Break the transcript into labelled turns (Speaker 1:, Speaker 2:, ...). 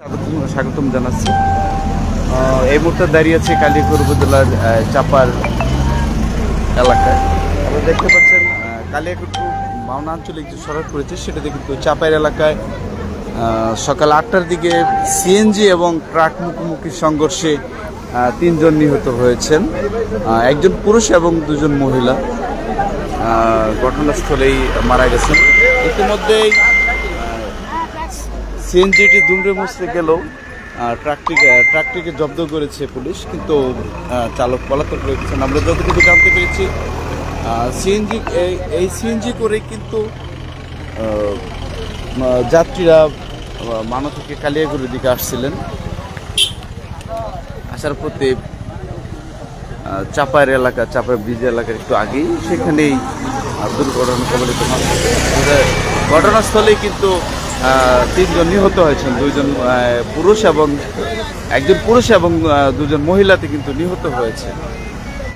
Speaker 1: স্বাগতম জানাচ্ছি। এই মুহূর্তে দাঁড়িয়ে আছে কালিয়াকুর উপজেলার চাপার এলাকায়। আপনারা দেখতে পাচ্ছেন কালিয়াকুর মাওনা আঞ্চলিক যে সড়ক রয়েছে, সেটাতে কিন্তু চাপার এলাকায় সকাল আটটার দিকে সিএনজি এবং ট্রাক মুখোমুখি সংঘর্ষে তিনজন নিহত হয়েছেন। একজন পুরুষ এবং দুজন মহিলা ঘটনাস্থলেই মারা গেছেন। ইতিমধ্যেই সিএনজিটি দুমড়ে মুচড়ে গেলেও ট্রাকটিকে ট্রাকটিকে জব্দ করেছে পুলিশ, কিন্তু চালক পলাতক রয়েছেন আমরা যতটুকু জানতে পেরেছি সিএনজি, এই সিএনজি করে কিন্তু যাত্রীরা মানো থেকে কালিয়াগুড়ির দিকে আসছিলেন। আসার প্রতি চাপার এলাকা চাপার ব্রিজ এলাকার একটু আগেই সেখানেই দুর্ঘটনা কবলিত ঘটনাস্থলেই কিন্তু তিনজন নিহত হয়েছেন দুইজন পুরুষ এবং একজন পুরুষ এবং দুজন মহিলাতে কিন্তু নিহত হয়েছে।